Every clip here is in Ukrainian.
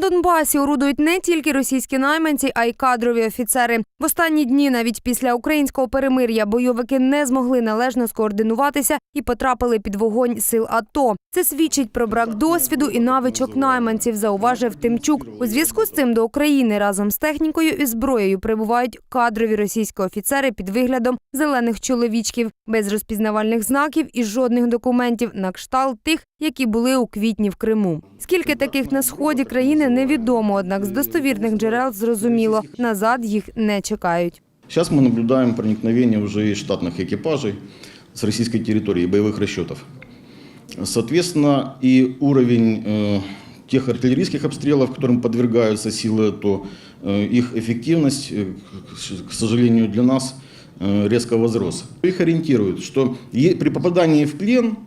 Донбасі орудують не тільки російські найманці, а й кадрові офіцери. В останні дні, навіть після українського перемир'я, бойовики не змогли належно скоординуватися і потрапили під вогонь сил АТО. Це свідчить про брак досвіду і навичок найманців, зауважив Тимчук. У зв'язку з цим до України разом з технікою і зброєю прибувають кадрові російські офіцери під виглядом зелених чоловічків, без розпізнавальних знаків і жодних документів на кшталт тих, які були у квітні в Криму. Скільки таких на сході країни невідомо, однак з достовірних джерел зрозуміло, назад їх не чекають. Сейчас мы наблюдаем проникновение уже и штатных экипажей с российской территории, боевых расчетов. Соответственно, и уровень э, тех артиллерийских обстрелов, которым подвергаются силы АТО, э, их эффективность, э, к- к сожалению, для нас э, резко возрос. Их ориентируют, что е- при попадании в плен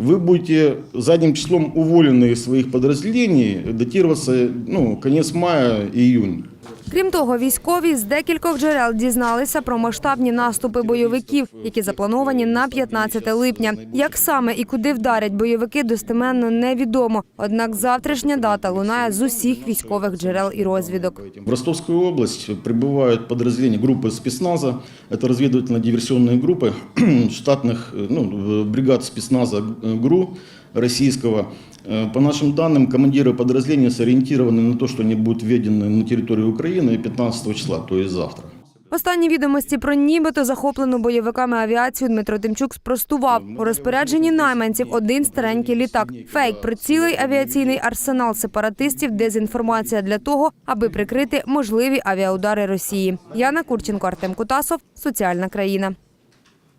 вы будете задним числом уволены из своих подразделений, датироваться ну, конец мая и июнь. Крім того, військові з декількох джерел дізналися про масштабні наступи бойовиків, які заплановані на 15 липня. Як саме і куди вдарять бойовики, достеменно невідомо. Однак завтрашня дата лунає з усіх військових джерел і розвідок. В Ростовскую область прибывают подразделения группы спецназа, это разведывательно-диверсионные группы штатных э, ну, э, бригад спецназа э, ГРУ российского. Э, По нашим данным, командиры подразделений сориентированы на то, что они будут введены на территорию Украины 15 числа, то есть завтра. Останні відомості про нібито захоплену бойовиками авіацію Дмитро Тимчук спростував. У розпорядженні найманців один старенький літак. Фейк про цілий авіаційний арсенал сепаратистів, дезінформація для того, аби прикрити можливі авіаудари Росії. Яна Курченко, Артем Кутасов, соціальна країна.